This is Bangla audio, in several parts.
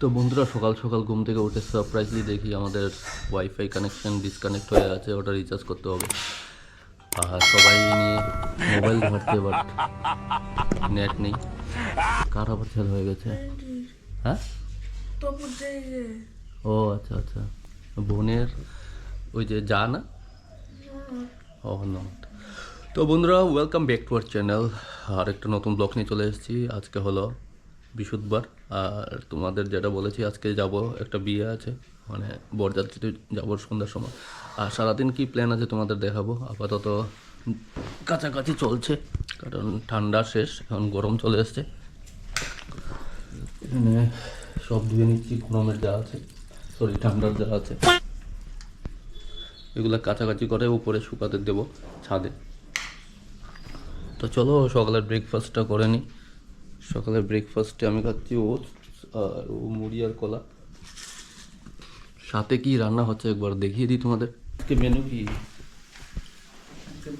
তো বন্ধুরা, সকাল সকাল ঘুম থেকে উঠে সারপ্রাইজলি দেখি আমাদের ওয়াইফাই কানেকশন ডিসকানেক্ট হয়ে আছে, ওটা রিচার্জ করতে হবে। আর সবাই নিয়ে মোবাইল ধরছে বাট নেট নেই। কার আবার ছেল হয়ে গেছে? হ্যাঁ? ও আচ্ছা আচ্ছা। বোনের ওই যে যা না? ও নট তো বন্ধুরা welcome back to our channel আর একটা নতুন ব্লগ নিয়ে চলে এসেছি। আজকে হলো বৃহস্পতিবার আর তোমাদের যেটা বলেছি, আজকে যাব, একটা বিয়ে আছে মানে বরযাত্রীতে যাব সন্ধ্যার সময়। আর সারাদিন কি প্ল্যান আছে তোমাদের দেখাবো? আপাতত কাছাকাছি চলছে, কারণ ঠান্ডা শেষ, এখন গরম চলে এসছে। এখানে সব ধুয়ে নিচ্ছি গরমের যা আছে সরি ঠান্ডার যা আছে। এগুলো কাছাকাছি করে উপরে শুকাতে দেব ছাদে। তো চলো, সকালের ব্রেকফাস্টটা করে নিই সকালের ব্রেকফাস্টে আমি খাচ্ছি ওটস আর ও মুড়ি আর কলা। সাথে কি রান্না হচ্ছে একবার দেখিয়ে দিই তোমাদের। আজকে মেনু কি?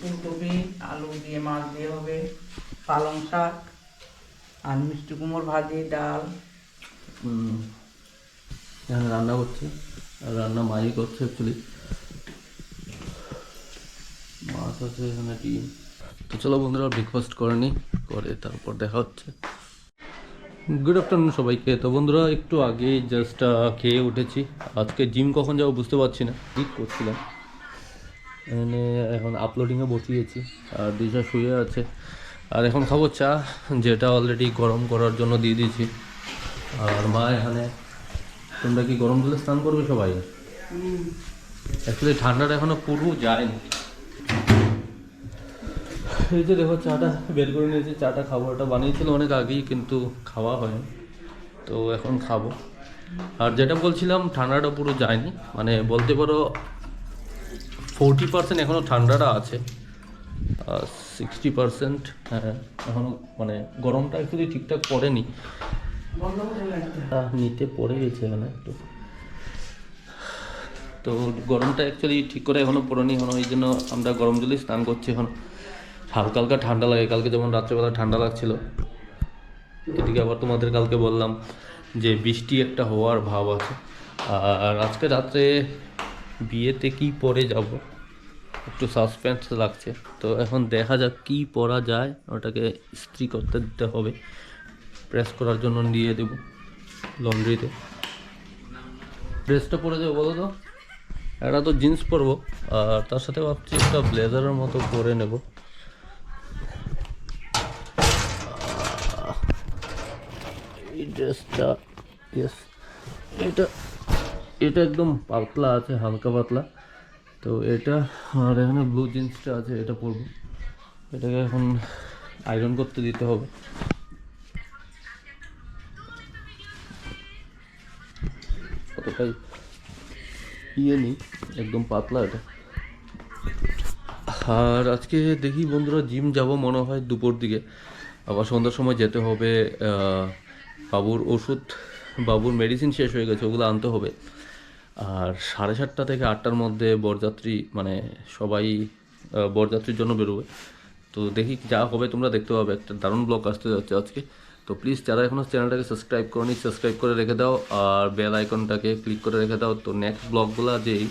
ফুলকপি আলু দিয়ে মাছ দিয়ে হবে। পালং শাক আর মিষ্টি কুমড় ভাজি ডাল। এখানে রান্না করছে আর রান্না মাই করছে অ্যাকচুয়ালি মাছ আছে এখানে ডিম তো চলো বন্ধুরা ব্রেকফাস্ট করে নিই করে তারপর দেখা হচ্ছে। গুড আফটারনুন সবাইকে। তো বন্ধুরা একটু আগে জাস্ট খেয়ে উঠেছি। আজকে জিম কখন যাব বুঝতে পারছি না। ঠিক করছিলাম? এখানে এখন আপলোডিংয়ে বসিয়েছি। আর দিশা শুয়ে আছে। আর এখন খাব চা যেটা অলরেডি গরম করার জন্য দিয়ে দিয়েছি। আর মা এখানে তোমরা কি গরম জলে স্নান করবে সবাই? অ্যাকচুয়ালি ঠান্ডাটা এখনও পুরো যায়নি। এই যে দেখো চাটা বের করে নিয়েছি, চাটা খাব। এটা বানিয়েছিল অনেক আগেই, কিন্তু খাওয়া হয়নি। তো এখন খাব। আর যেটা বলছিলাম, ঠান্ডাটা পুরো যায়নি। মানে বলতে পারো ফোরটি পার্সেন্ট এখনও ঠান্ডাটা আছে। সিক্সটি পার্সেন্ট হ্যাঁ এখনও মানে গরমটা অ্যাকচুয়ালি ঠিকঠাক পড়েনি। নিতে পড়ে গেছে এখানে একটু। তো গরমটা অ্যাকচুয়ালি ঠিক করে এখনও পড়েনি। এখনও এই জন্য আমরা গরম জলেই স্নান করছি এখন। হালকা হালকা ঠান্ডা লাগে, কালকে যেমন রাত্রেবেলা ঠান্ডা লাগছিল, এদিকে আবার তোমাদের কালকে বললাম যে বৃষ্টি একটা হওয়ার ভাব আছে। আর আজকে রাত্রে বিয়েতে কি পরে যাব? একটু সাসপেন্স লাগছে। তো এখন দেখা যাক কি পরা যায়, ওটাকে ইস্ত্রি করতে দিতে হবে। প্রেস করার জন্য দিয়ে দেবো লন্ড্রিতে। ড্রেসটা পরে যাব বলো তো? একটা তো জিন্স পরবো, আর তার সাথে ভাবছি একটা ব্লেজারের মতো পরে নেব। এই ইয়েস এটা এটা একদম পাতলা আছে, হালকা পাতলা। তো এটা আর এখানে ব্লু জিন্সটা আছে, এটা পরবো। এটাকে এখন আয়রন করতে দিতে হবে। অতটাই ইয়ে নেই, একদম পাতলা এটা। আর আজকে দেখি বন্ধুরা জিম যাব মনে হয় দুপুর দিকে। আবার সন্ধ্যার সময় যেতে হবে বাবুর ওষুধ, বাবুর মেডিসিন শেষ হয়ে গেছে, ওগুলো আনতে হবে। আর সাড়ে সাতটা থেকে আটটার মধ্যে বরযাত্রী মানে সবাই বরযাত্রীর জন্য বেরোবে। তো দেখি যা হবে, তোমরা দেখতে পাবে। একটা দারুণ ব্লগ আসতে যাচ্ছে আজকে। তো প্লিজ যারা এখনও চ্যানেলটাকে সাবস্ক্রাইব করনি সাবস্ক্রাইব করে রেখে দাও। আর বেল আইকনটাকে ক্লিক করে রেখে দাও। তো নেক্সট ব্লগগুলো যেই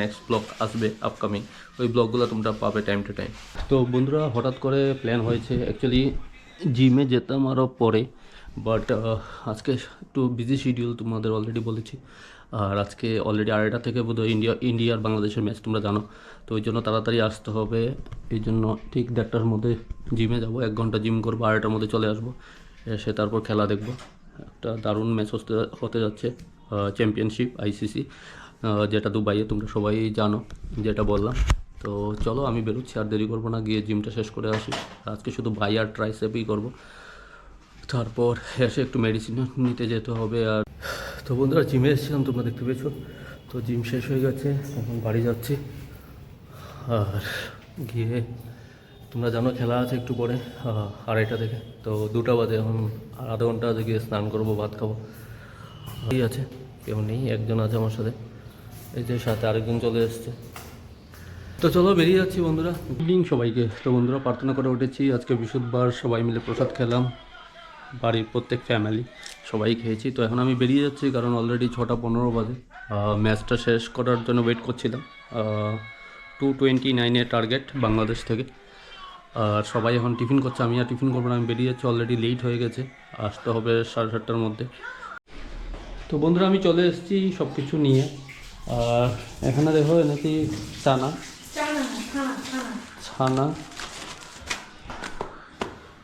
নেক্সট ব্লগ আসবে আপকামিং ওই ব্লগগুলো তোমরা পাবে টাইম টু টাইম তো বন্ধুরা, হঠাৎ করে প্ল্যান হয়েছে। অ্যাকচুয়ালি জিমে যেতাম আরও পরে। বাট আজকে একটু বিজি শিডিউল তোমাদের অলরেডি বলেছি। আর আজকে অলরেডি আড়াইটা থেকে বোধহয় ইন্ডিয়া ইন্ডিয়া আর বাংলাদেশের ম্যাচ তোমরা জানো। তো ওই জন্য তাড়াতাড়ি আসতে হবে। এই জন্য ঠিক দেড়টার মধ্যে জিমে যাব। এক ঘণ্টা জিম করব, আড়াইটার মধ্যে চলে আসব। এসে তারপর খেলা দেখব। একটা দারুণ ম্যাচ হতে হতে যাচ্ছে চ্যাম্পিয়নশিপ আইসিসি যেটা দুবাইয়ে তোমরা সবাই জানো, যেটা বললাম। তো চলো আমি বেরোচ্ছি, আর দেরি করব না, গিয়ে জিমটা শেষ করে আসি। আজকে শুধু বাই আর ট্রাইসেপই করব। তারপর এসে একটু মেডিসিন নিতে যেতে হবে আর তো বন্ধুরা জিমে এসেছিলাম তোমরা দেখতে পেয়েছ। তো জিম শেষ হয়ে গেছে এখন বাড়ি যাচ্ছি। আর গিয়ে তোমরা জানো খেলা আছে একটু পরে আড়াইটা থেকে। তো দুটা বাজে এখন আধা ঘণ্টা আছে গিয়ে স্নান করব ভাত খাব। এই আছে কেউ নেই একজন আছে আমার সাথে। এই যে সাথে আরেকজন চলে এসছে। তো চলো বেরিয়ে যাচ্ছি বন্ধুরা। ইভিনিং সবাইকে। তো বন্ধুরা প্রার্থনা করে উঠেছি আজকে বৃহস্পতিবার সবাই মিলে প্রসাদ খেলাম। বাড়ির প্রত্যেক ফ্যামিলি সবাই খেয়েছি। তো এখন আমি বেরিয়ে যাচ্ছি কারণ অলরেডি ছটা পনেরো বাজে। ম্যাচটা শেষ করার জন্য ওয়েট করছিলাম। টু টোয়েন্টি নাইনের টার্গেট বাংলাদেশ থেকে। আর সবাই এখন টিফিন করছে। আমি আর টিফিন করব না আমি বেরিয়ে যাচ্ছি। অলরেডি লেট হয়ে গেছে। আসতে হবে সাড়ে সাতটার মধ্যে। তো বন্ধুরা আমি চলে এসেছি সব কিছু নিয়ে। আর এখানে দেখো নাকি চানা ছানা।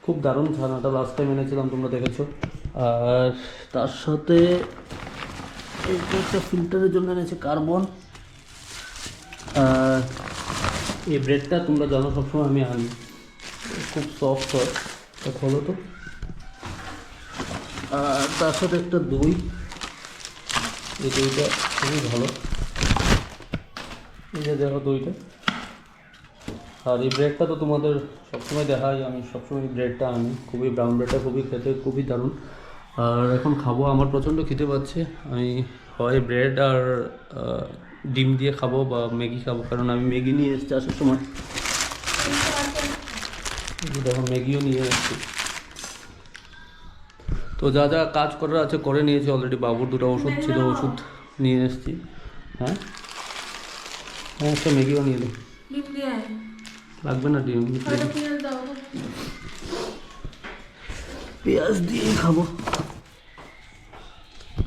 খুব দারুণ ছানাটা লাস্ট টাইম এনেছিলাম, তোমরা দেখেছ। আর তার সাথে একটা ফিল্টারের জন্য এনেছে কার্বন আর এই ব্রেডটা তোমরা জানো, সবসময় আমি আনি। খুব সফট হয় খোলো তো। আর তার সাথে একটা দই। এই দইটা খুবই ভালো। এই যে দেখো দইটা। আর এই ব্রেডটা তো তোমাদের সবসময় দেখাই আমি সবসময় ব্রেডটা আনি। খুবই ব্রাউন ব্রেডটা খুবই খেতে খুবই দারুণ। আর এখন খাব আমার প্রচণ্ড খেতে পাচ্ছে। আমি হয় ব্রেড আর ডিম দিয়ে খাব বা ম্যাগি খাব কারণ আমি ম্যাগি নিয়ে এসেছি আসার সময়। দেখো ম্যাগিও নিয়ে এসেছি। তো যা যা কাজ করার আছে করে নিয়েছি অলরেডি বাবুর দুটো ওষুধ ছিল ওষুধ নিয়ে এসেছি। হ্যাঁ? হ্যাঁ একটা ম্যাগিও নিয়ে আয়। লাগবে না ডিম? পেঁয়াজ দাও পেঁয়াজ দিয়েই খাব।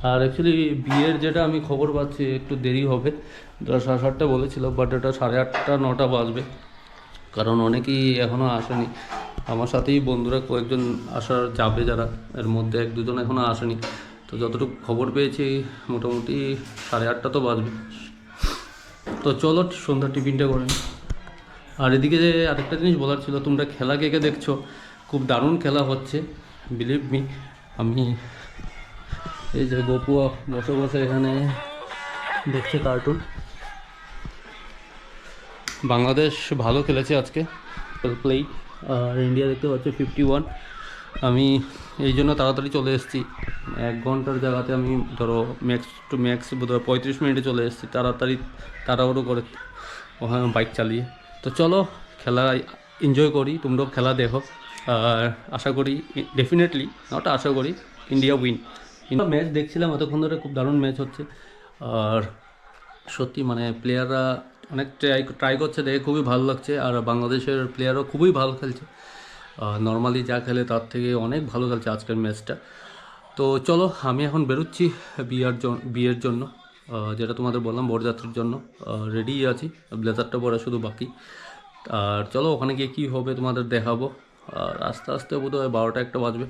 আর অ্যাকচুয়ালি বিয়ের যেটা আমি খবর পাচ্ছি একটু দেরি হবে। ওটা সাড়ে সাতটা বলেছিল বাট এটা সাড়ে আটটা নটা বাজবে। কারণ অনেকেই এখনও আসেনি। আমার সাথেই বন্ধুরা কয়েকজন আসার যাবে যারা এর মধ্যে এক দুজন এখনও আসেনি। তো যতটুকু খবর পেয়েছি মোটামুটি সাড়ে আটটা তো বাজবে। তো চলো সন্ধ্যা টিফিনটা করে নিই। আর এদিকে যে আরেকটা জিনিস বলার ছিল, তোমরা খেলা কে কে দেখছ? খুব দারুণ খেলা হচ্ছে বিলিভ মি আমি এই যে গপুয়া বসে বসে এখানে দেখছে কার্টুন বাংলাদেশ ভালো খেলেছে আজকে প্লেই আর ইন্ডিয়া দেখতে পাচ্ছি ফিফটি ওয়ান আমি এই জন্য তাড়াতাড়ি চলে এসেছি। এক ঘণ্টার জায়গাতে আমি ধরো ম্যাক্স টু ম্যাক্স বোধহয় পঁয়ত্রিশ মিনিটে চলে এসেছি, তাড়াতাড়ি তাড়াহুড়ো করে ওখানে বাইক চালিয়ে। তো চলো, খেলা এনজয় করি, তোমরাও খেলা দেখো। আর আশা করি ডেফিনেটলি নট আশা করি ইন্ডিয়া উইন ম্যাচ দেখছিলাম, এতক্ষণ ধরে খুব দারুণ ম্যাচ হচ্ছে। আর সত্যি মানে প্লেয়াররা অনেক ট্রাই ট্রাই করছে, দেখে খুবই ভালো লাগছে। আর বাংলাদেশের প্লেয়ারও খুবই ভালো খেলছে। নর্মালি যা খেলে তার থেকে অনেক ভালো খেলছে আজকের ম্যাচটা তো চলো, আমি এখন বেরোচ্ছি বিয়ার জন্য বিয়ের জন্য। যেটা তোমাদের বললাম, বরযাত্রীর জন্য। রেডি আছি। ব্লেজারটা পরা শুধু বাকি। আর চলো, ওখানে গিয়ে কী হবে তোমাদের দেখাবো। আর আস্তে আস্তে বোধহয় বারোটা একটা বাজবে।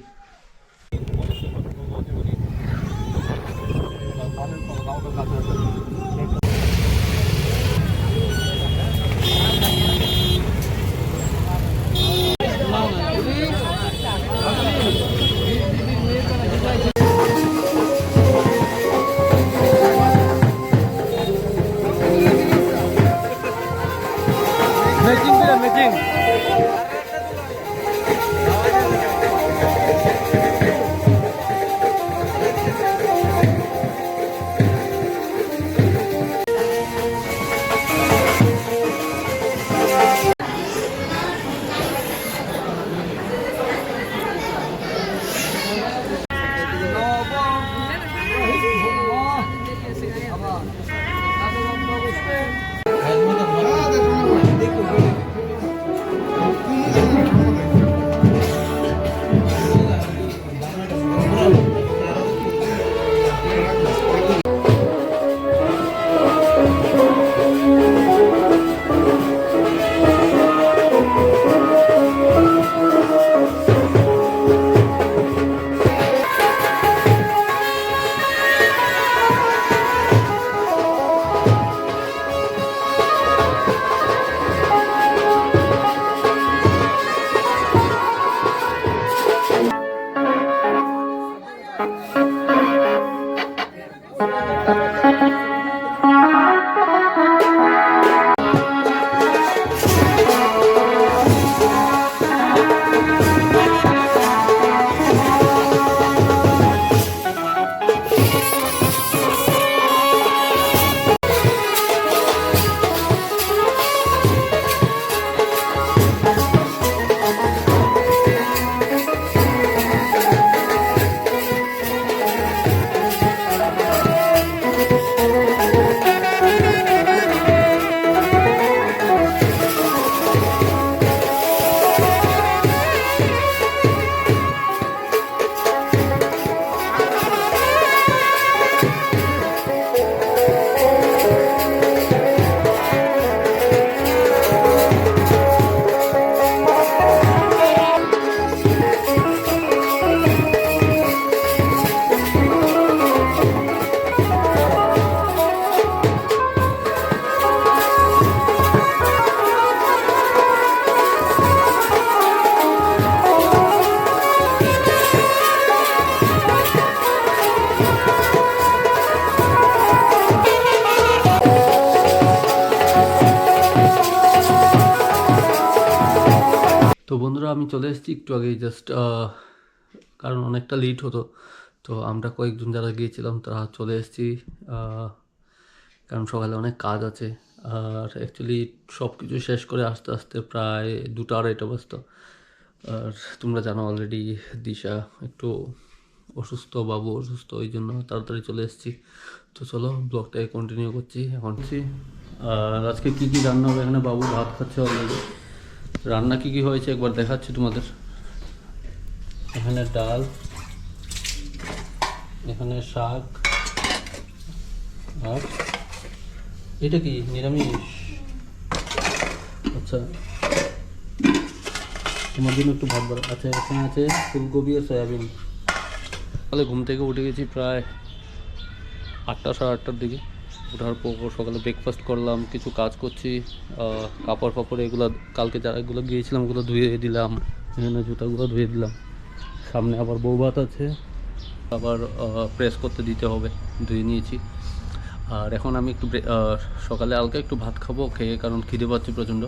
বন্ধুরা, আমি চলে এসেছি একটু আগে জাস্ট কারণ অনেকটা লেট হতো, তো আমরা কয়েকজন যারা গিয়েছিলাম, তারা চলে এসেছি কারণ সকালে অনেক কাজ আছে, আর অ্যাকচুয়ালি সব কিছু শেষ করে আস্তে আস্তে প্রায় দুটো আড়াইটা বাজতো। আর তোমরা জানো অলরেডি দিশা একটু অসুস্থ, বাবু অসুস্থ, ওই জন্য তাড়াতাড়ি চলে এসেছি। তো চলো ব্লগটাকে কন্টিনিউ করছি, এখন। আর আজকে কী কী রান্না হবে এখানে? বাবু ভাত খাচ্ছে অলরেডি রান্না কী কী হয়েছে একবার দেখাচ্ছি তোমাদের। এখানে ডাল, এখানে শাক, আর এটা কি? নিরামিষ? আচ্ছা। তোমার জন্য একটু ভাত বাড়া আচ্ছা এখানে আছে ফুলকপি আর সয়াবিন। সকালে ঘুম থেকে উঠে গেছি প্রায় আটটা, সাড়ে আটটার দিকে। ওঠার পর সকালে ব্রেকফাস্ট করলাম, কিছু কাজ করছি কাপড় ফাপড় এগুলো কালকে যারা এগুলো গিয়েছিলাম, ওগুলো ধুয়ে দিলাম এখানে জুতাগুলো ধুয়ে দিলাম। সামনে আবার বউ ভাত আছে, আবার প্রেস করতে দিতে হবে, ধুয়ে নিয়েছি। আর এখন আমি একটু সকালে হালকা একটু ভাত খাব, খেয়ে, কারণ খিদে পাচ্ছি প্রচণ্ড।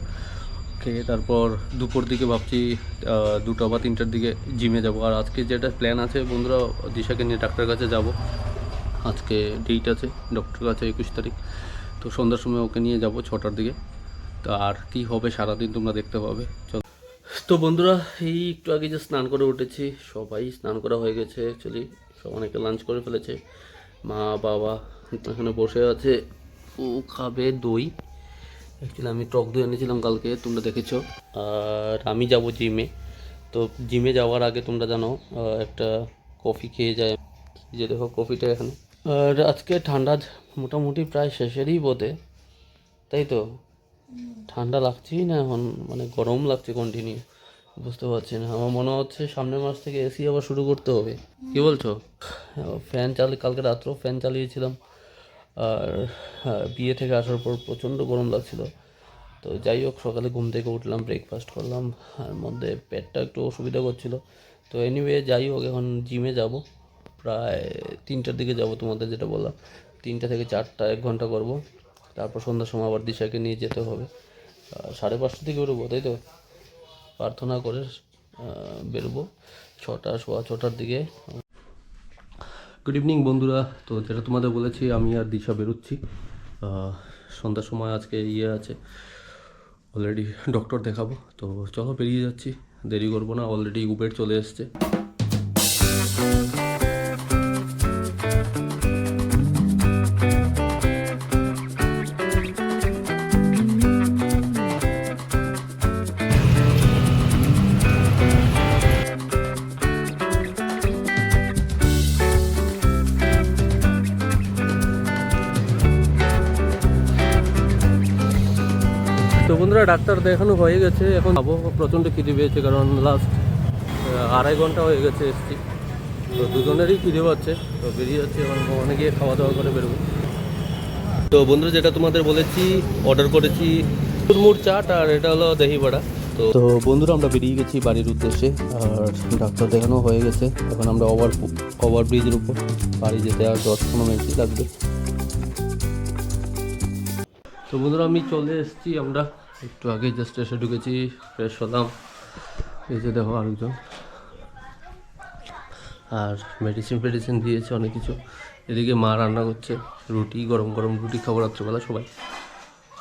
খেয়ে তারপর দুপুর দিকে ভাবছি দুটো বা তিনটার দিকে জিমে যাব। আর আজকে যেটা প্ল্যান আছে, বন্ধুরা, দিশাকে নিয়ে ডাক্তারের কাছে যাব। আজকে ডেট আছে ডক্টর কাছে একুশ তারিখ। তো সন্ধ্যার সময় ওকে নিয়ে যাব ছটার দিকে। তো আর কি হবে, সারাদিন তোমরা দেখতে পাবে। চল। তো বন্ধুরা, এই একটু আগে যে স্নান করে উঠেছি, সবাই স্নান করা হয়ে গেছে অ্যাকচুয়ালি সব অনেকে লাঞ্চ করে ফেলেছে। মা, বাবা এখানে বসে আছে। ও খাবে দই। অ্যাকচুয়ালি আমি টক দই এনেছিলাম কালকে, তোমরা দেখেছ। আর আমি যাব জিমে তো জিমে যাওয়ার আগে তোমরা জানো একটা কফি খেয়ে যায়। যে দেখো কফিটা এখানে। আর আজকে ঠান্ডা মোটামুটি প্রায় শেষেরই বোধে তাই তো? ঠান্ডা লাগছেই না এখন মানে গরম লাগছে কন্টিনিউ বুঝতে পারছি না। আমার মনে হচ্ছে সামনের মাস থেকে এসি আবার শুরু করতে হবে। কি বলছো? ফ্যান চালিয়ে কালকে রাত্রেও ফ্যান চালিয়েছিলাম। আর হ্যাঁ, বিয়ে থেকে আসার পর প্রচণ্ড গরম লাগছিল। তো যাই হোক সকালে ঘুম থেকে উঠলাম ব্রেকফাস্ট করলাম। আর মধ্যে পেটটা একটু অসুবিধা করছিল। তো এনিওয়ে যাই হোক এখন জিমে যাব। প্রায় তিনটার দিকে যাব তোমাদের যেটা বললাম। তিনটা থেকে চারটা, এক ঘণ্টা করব। তারপর সন্ধ্যার সময় আবার দিশাকে নিয়ে যেতে হবে। সাড়ে পাঁচটার দিকে বেরোবো, তাই তো? প্রার্থনা করে বেরোবো। ছটা, সোয়া ছটার দিকে। গুড ইভিনিং বন্ধুরা। তো যেটা তোমাদের বলেছি, আমি আর দিশা বেরোচ্ছি। সন্ধ্যার সময় আজকে ইয়ে আছে। অলরেডি ডক্টর দেখাবো। তো চলো বেরিয়ে যাচ্ছি। দেরি করব না অলরেডি উবের চলে এসছে। ডাক্তার দেখানো হয়ে গেছে। এখন আবহাওয়া প্রচণ্ড খিদে পেয়েছে কারণ লাস্ট আড়াই ঘণ্টা হয়ে গেছে এসছি। তো দুজনেরই খিদে পাচ্ছে। তো বেরিয়ে যাচ্ছে এখন ওখানে গিয়ে খাওয়া দাওয়া করে বেরোবো। তো বন্ধুরা যেটা তোমাদের বলেছি অর্ডার করেছি মুড়মুড় চাট আর এটা হলো দহি বড়া তো তো বন্ধুরা আমরা বেরিয়ে গেছি বাড়ির উদ্দেশ্যে। আর ডাক্তার দেখানো হয়ে গেছে। এখন আমরা ওভার ওভার ব্রিজের উপর বাড়ি যেতে আর দশ পনেরো মিনিট লাগবে। তো বন্ধুরা আমি চলে এসেছি আমরা। একটু আগে জাস্ট এসে ঢুকেছি ফ্রেশ হলাম। এই যে দেখো আরেকজন। আর মেডিসিন ফেডিসিন দিয়েছে অনেক কিছু। এদিকে মা রান্না করছে, রুটি, গরম গরম রুটি খাব রাত্রেবেলা সবাই।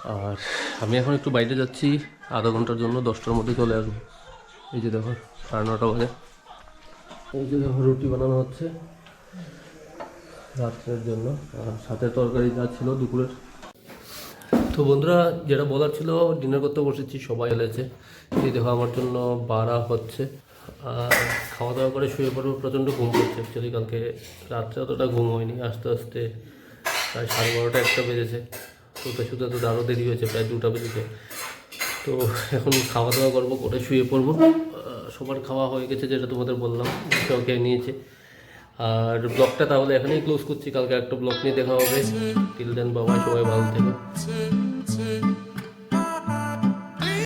আর আমি এখন একটু বাইরে যাচ্ছি, আধা ঘণ্টার জন্য দশটার মধ্যে চলে আসব। এই যে দেখো, সাড়ে নটা বাজে। এই যে দেখো, রুটি বানানো হচ্ছে রাত্রের জন্য। আর সাথে তরকারি যা ছিল দুপুরের। তো বন্ধুরা, যেটা বলার ছিল ডিনার করতে বসেছি, সবাই এলেছে। এই দেখো, আমার জন্য বাড়া হচ্ছে। আর খাওয়া দাওয়া করে শুয়ে পড়ব, প্রচণ্ড ঘুম পড়ছে অ্যাকচুয়ালি কালকে রাত্রে অতটা ঘুম হয়নি, আস্তে আস্তে প্রায় সাড়ে বারোটা একটা বেজেছে। শুতে শুতে তো আরও দেরি হয়েছে, প্রায় দুটা বেজেছে। তো এখন খাওয়া দাওয়া করব, করে শুয়ে পড়ব। সবার খাওয়া হয়ে গেছে, যেটা তোমাদের বললাম খেয়ে নিয়েছে। আর ব্লগটা তাহলে এখানেই ক্লোজ করছি, কালকে একটা ব্লগ নিয়ে দেখা হবে। টিল দেন বাবাই সবাই ভালো থেকো।